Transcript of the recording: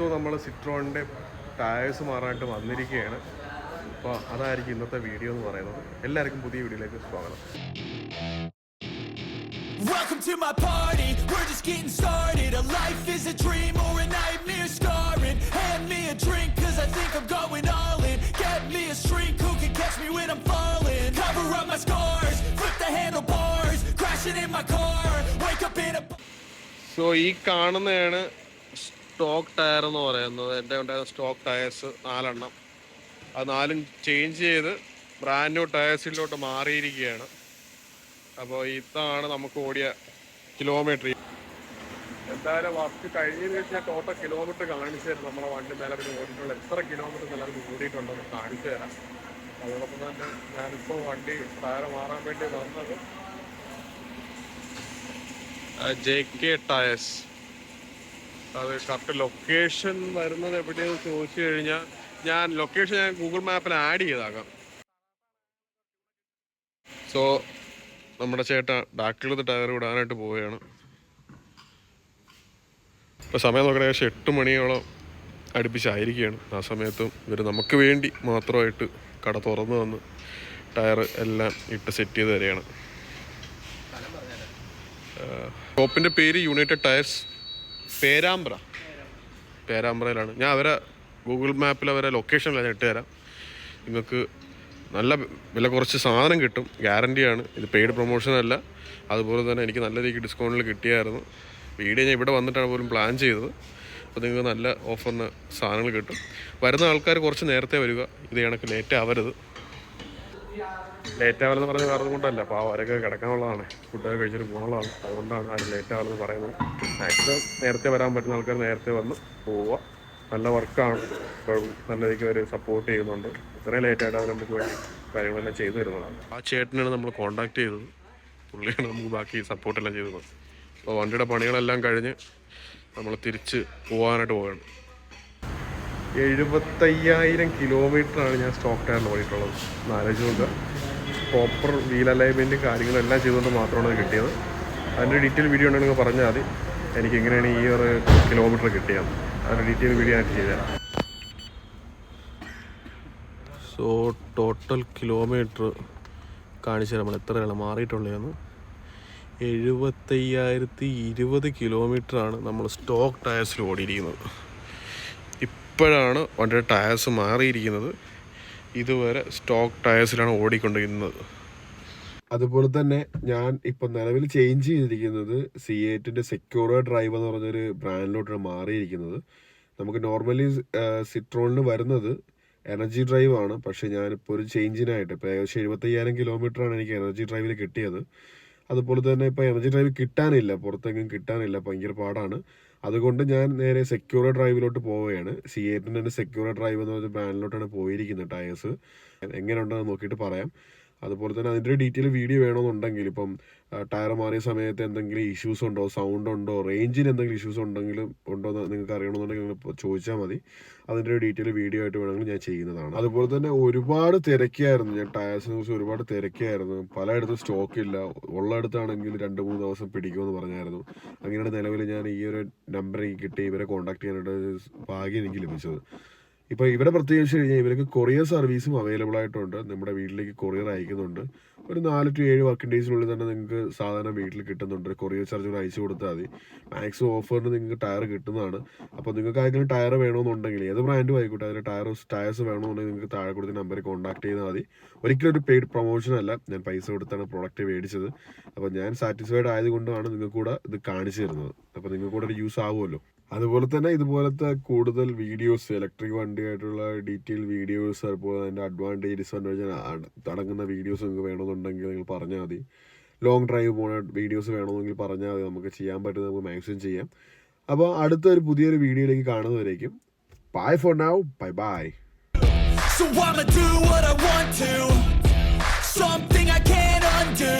So നമ്മൾ സിട്രോണിന്റെ tyres മാറാനായിട്ട് വന്നിരിക്കുകയാണ് അപ്പോൾ അതായിരിക്കും ഇന്നത്തെ വീഡിയോ എന്ന് പറയുന്നത് എല്ലാവർക്കും പുതിയ വീഡിയോയിലേക്ക് സ്വാഗതം Welcome to my party, we're just getting started A life is a dream or a nightmare scarring Hand me a drink cause I think I'm going all in Get me a shrink who can catch me when I'm falling Cover up my scars, flip the handlebars Crashing in my car, wake up in a so ഈ കാണുന്നതാണ് stock tyre എന്ന് പറയുന്നത് എന്റെ ഉണ്ടായിരുന്ന stock tyres നാലെണ്ണം. അത് നാലും change ചെയ്ത് ബ്രാൻഡ് ന്യൂ ടയേഴ്സിലോട്ട് മാറിയിരിക്കുകയാണ്. അപ്പോൾ ഇതാണ് നമുക്ക് ഓടിയ കിലോമീറ്റർ എന്തായാലും വർക്ക് കഴിഞ്ഞതിന് ശേഷം ഞാൻ ടോട്ടൽ കിലോമീറ്റർ കാണിച്ചു തരാം. നമ്മുടെ വണ്ടി നിലവിൽ ഓടിയിട്ടുള്ള എത്ര കിലോമീറ്റർ നിലവിൽ ഓടിയിട്ടുണ്ടെന്ന് കാണിച്ചു തരാം. അതോടൊപ്പം തന്നെ ഞാനിപ്പോൾ വണ്ടി ടയർ മാറാൻ വേണ്ടി വന്നത് ജെ കെ ടയേഴ്സ് അത് കറക്റ്റ് ലൊക്കേഷൻ വരുന്നത് എവിടെയെന്ന് ചോദിച്ചു കഴിഞ്ഞാൽ ഞാൻ ലൊക്കേഷൻ ഞാൻ ഗൂഗിൾ മാപ്പിൽ ആഡ് ചെയ്താകാം സോ നമ്മുടെ ചേട്ടൻ ബാക്കിലത്തെ ടയർ വിടാനായിട്ട് പോവുകയാണ്. ഇപ്പോൾ സമയം നോക്കണ ഏകദേശം എട്ട് മണിയോളം അടുപ്പിച്ചായിരിക്കുകയാണ്. ആ സമയത്തും ഇവർ നമുക്ക് വേണ്ടി മാത്രമായിട്ട് കട തുറന്നു വന്ന് ടയർ എല്ലാം ഇട്ട് സെറ്റ് ചെയ്ത് തരികയാണ്. ഷോപ്പിന്റെ പേര് യുണൈറ്റഡ് ടയർസ് പേരാമ്പ്ര. പേരാമ്പ്രയിലാണ്. ഞാൻ അവരെ ഗൂഗിൾ മാപ്പിൽ അവരെ ലൊക്കേഷനിൽ ഞാൻ ഇട്ട് തരാം. നിങ്ങൾക്ക് നല്ല വില കുറച്ച് സാധനം കിട്ടും. ഗ്യാരണ്ടിയാണ് ഇത് പെയ്ഡ് പ്രൊമോഷനല്ല അതുപോലെ തന്നെ എനിക്ക് നല്ല രീതിക്ക് ഡിസ്കൗണ്ടിൽ കിട്ടിയായിരുന്നു. വീഡിയോ ഞാൻ ഇവിടെ വന്നിട്ടാണ് പോലും പ്ലാൻ ചെയ്തത്. അപ്പോൾ നിങ്ങൾക്ക് നല്ല ഓഫറിന് സാധനങ്ങൾ കിട്ടും. വരുന്ന ആൾക്കാർ കുറച്ച് നേരത്തെ വരിക. ഇത് കണക്ക് ലേറ്റ് ആവരുത്. ലേറ്റ് ആവലെന്ന് പറഞ്ഞ വേറെ കൊണ്ടല്ല. അപ്പോൾ അവരൊക്കെ കിടക്കാനുള്ളതാണ്. ഫുഡൊക്കെ കഴിച്ചിട്ട് പോകാനുള്ളതാണ്. അതുകൊണ്ടാണ് ആരും ലേറ്റ് ആവലെന്ന് പറയുന്നത്. മാക്സിമം നേരത്തെ വരാൻ പറ്റുന്ന ആൾക്കാർ നേരത്തെ വന്ന് പോവുക. നല്ല വർക്കാണ് നല്ല രീതിക്ക് അവർ സപ്പോർട്ട് ചെയ്യുന്നുണ്ട്. ഇത്രയും ലേറ്റ് ആയിട്ട് അവർ നമുക്ക് വേണ്ടി കാര്യങ്ങളെല്ലാം ചെയ്തു തരുന്നതാണ്. ആ ചേട്ടനാണ് നമ്മൾ കോൺടാക്ട് ചെയ്തത്. പുള്ളിയാണ് നമുക്ക് ബാക്കി സപ്പോർട്ടെല്ലാം ചെയ്തത്. അപ്പോൾ വണ്ടിയുടെ പണികളെല്ലാം കഴിഞ്ഞ് നമ്മൾ തിരിച്ച് പോകാനായിട്ട് പോവുകയാണ്. എഴുപത്തയ്യായിരം കിലോമീറ്ററാണ് ഞാൻ സ്റ്റോക്ക് ടയറിൽ ഓടിയിട്ടുള്ളത് നാലഞ്ച് നോക്കുക പ്രോപ്പർ വീൽ അലൈൻമെന്റും കാര്യങ്ങളും എല്ലാം ചെയ്തുകൊണ്ട് മാത്രമാണ് അത് കിട്ടിയത്. അതിന്റെ ഡീറ്റെയിൽ വീഡിയോ ഉണ്ടെങ്കിൽ പറഞ്ഞാൽ മതി. എനിക്ക് എങ്ങനെയാണ് ഈ ഒരു കിലോമീറ്റർ കിട്ടിയത്. അതിന്റെ ഡീറ്റെയിൽ വീഡിയോ ആയിട്ട് ചെയ്തുതരാം സോ ടോട്ടൽ കിലോമീറ്റർ കാണിച്ചു നമ്മൾ എത്രയാണ്? മാറിയിട്ടുള്ളതെന്ന്. എഴുപത്തയ്യായിരത്തി ഇരുപത് കിലോമീറ്ററാണ് നമ്മൾ സ്റ്റോക്ക് ടയർസിൽ ഓടിയിരിക്കുന്നത് ഇപ്പോഴാണ് വണ്ടിയുടെ ടയർസ് മാറിയിരിക്കുന്നത്. ഇതുവരെ സ്റ്റോക്ക് ടയേഴ്സിലാണ് ഓടിക്കൊണ്ടിരിക്കുന്നത് അതുപോലെ തന്നെ ഞാൻ ഇപ്പൊ നിലവിൽ ചേഞ്ച് ചെയ്തിരിക്കുന്നത് സി എയ്റ്റിന്റെ സെക്യൂർ ഡ്രൈവ് എന്ന് പറഞ്ഞൊരു ബ്രാൻഡിലോട്ടാണ് മാറിയിരിക്കുന്നത്. നമുക്ക് നോർമലി സിട്രോണിന് വരുന്നത് എനർജി ഡ്രൈവ് ആണ്. പക്ഷെ ഞാനിപ്പോൾ ഒരു ചേഞ്ചിനായിട്ട് ഇപ്പോൾ ഏകദേശം എഴുപത്തയ്യായിരം കിലോമീറ്റർ ആണ് എനിക്ക് എനർജി ഡ്രൈവിൽ കിട്ടിയത്. അതുപോലെ തന്നെ ഇപ്പോൾ എനർജി ഡ്രൈവ് കിട്ടാനില്ല പുറത്തെങ്ങും കിട്ടാനില്ല ഭയങ്കര പാടാണ്. അതുകൊണ്ട് ഞാൻ നേരെ സെക്യൂർ ഡ്രൈവിലോട്ട് പോവുകയാണ്. സി എയ്റ്റിന്റെ സെക്യൂർ ഡ്രൈവ് എന്ന് പറഞ്ഞ ബ്രാൻഡിലോട്ടാണ് പോയിരിക്കുന്നത് ടയേഴ്സ് എങ്ങനെ ഉണ്ടെന്ന് നോക്കിയിട്ട് പറയാം. അതുപോലെ തന്നെ അതിന്റെ ഡീറ്റെയിൽ വീഡിയോ വേണമെന്നുണ്ടെങ്കിൽ ഇപ്പം ടയർ മാറിയ സമയത്ത് എന്തെങ്കിലും ഇഷ്യൂസ് ഉണ്ടോ സൗണ്ട് ഉണ്ടോ റേഞ്ചിന് എന്തെങ്കിലും ഇഷ്യൂസ് ഉണ്ടെങ്കിലും ഉണ്ടോ എന്ന് നിങ്ങൾക്ക് അറിയണമെന്നുണ്ടെങ്കിൽ നിങ്ങൾ ചോദിച്ചാൽ മതി. അതിന്റെ ഡീറ്റെയിൽ വീഡിയോ ആയിട്ട് വേണമെങ്കിൽ ഞാൻ ചെയ്യുന്നതാണ്. അതുപോലെ തന്നെ ഒരുപാട് തിരക്കിയായിരുന്നു. ഞാൻ ടയർസിനെ കുറിച്ച് ഒരുപാട് തിരക്കിയായിരുന്നു. പലയിടത്തും സ്റ്റോക്ക് ഇല്ല. ഉള്ളിടത്താണെങ്കിൽ രണ്ട് മൂന്ന് ദിവസം പിടിക്കുമെന്ന് പറഞ്ഞായിരുന്നു. അങ്ങനെയാണ് നിലവിൽ ഞാൻ ഈ ഒരു നമ്പർ എനിക്ക് കിട്ടി. ഇവരെ കോൺടാക്ട് ചെയ്യാനായിട്ട് ഭാഗ്യം എനിക്ക് ലഭിച്ചത്. ഇപ്പോൾ ഇവിടെ പ്രത്യേകിച്ച് കഴിഞ്ഞാൽ ഇവർക്ക് കൊറിയർ സർവീസും അവൈലബിൾ ആയിട്ടുണ്ട്. നമ്മുടെ വീട്ടിലേക്ക് കൊറിയർ അയക്കുന്നുണ്ട്. ഒരു നാല് ടു ഏഴ് വർക്കിംഗ് ഡേയ്സിനുള്ളിൽ തന്നെ നിങ്ങൾക്ക് സാധാരണ വീട്ടിൽ കിട്ടുന്നുണ്ട്. കൊറിയർ ചാർജ് അയച്ചു കൊടുത്താൽ മതി. മാക്സിമം ഓഫറിന് നിങ്ങൾക്ക് ടയർ കിട്ടുന്നതാണ്. അപ്പോൾ നിങ്ങൾക്ക് ആരെങ്കിലും ടയർ വേണമെന്നുണ്ടെങ്കിൽ ഏത് ബ്രാൻഡും ആയിക്കോട്ടെ അതിൽ ടയർ ടയർസ് വേണമെന്നുണ്ടെങ്കിൽ നിങ്ങൾക്ക് താഴെ കൊടുത്ത നമ്പറിൽ കോൺടാക്ട് ചെയ്താൽ മതി. ഒരിക്കലും ഒരു പെയ്ഡ് പ്രൊമോഷൻ അല്ല. ഞാൻ പൈസ കൊടുത്താണ് പ്രോഡക്റ്റ് മേടിച്ചത്. അപ്പോൾ ഞാൻ സാറ്റിസ്ഫൈഡ് ആയതുകൊണ്ടാണ് നിങ്ങൾക്ക് കൂടെ ഇത് കാണിച്ചു തരുന്നത്. അപ്പോൾ നിങ്ങൾക്ക് കൂടെ ഒരു യൂസ് ആവുമല്ലോ. അതുപോലെ തന്നെ ഇതുപോലത്തെ കൂടുതൽ വീഡിയോസ് ഇലക്ട്രിക് വണ്ടിയായിട്ടുള്ള ഡീറ്റെയിൽ വീഡിയോസ് അതുപോലെ അതിന്റെ അഡ്വാന്റേജ് ഡിസ്അഡ്വാന്റേജ് അടങ്ങുന്ന വീഡിയോസ് നിങ്ങൾക്ക് വേണമെന്നുണ്ടെങ്കിൽ നിങ്ങൾ പറഞ്ഞാൽ മതി. ലോങ് ഡ്രൈവ് പോണ വീഡിയോസ് വേണമെന്നെങ്കിൽ പറഞ്ഞാൽ മതി. നമുക്ക് ചെയ്യാൻ പറ്റുന്ന നമുക്ക് മാക്സിമം ചെയ്യാം. അപ്പോൾ അടുത്ത ഒരു പുതിയൊരു വീഡിയോയിലേക്ക് കാണുന്നവരേക്കും bye for now bye bye So I'ma do what I want to. Something I can't undo.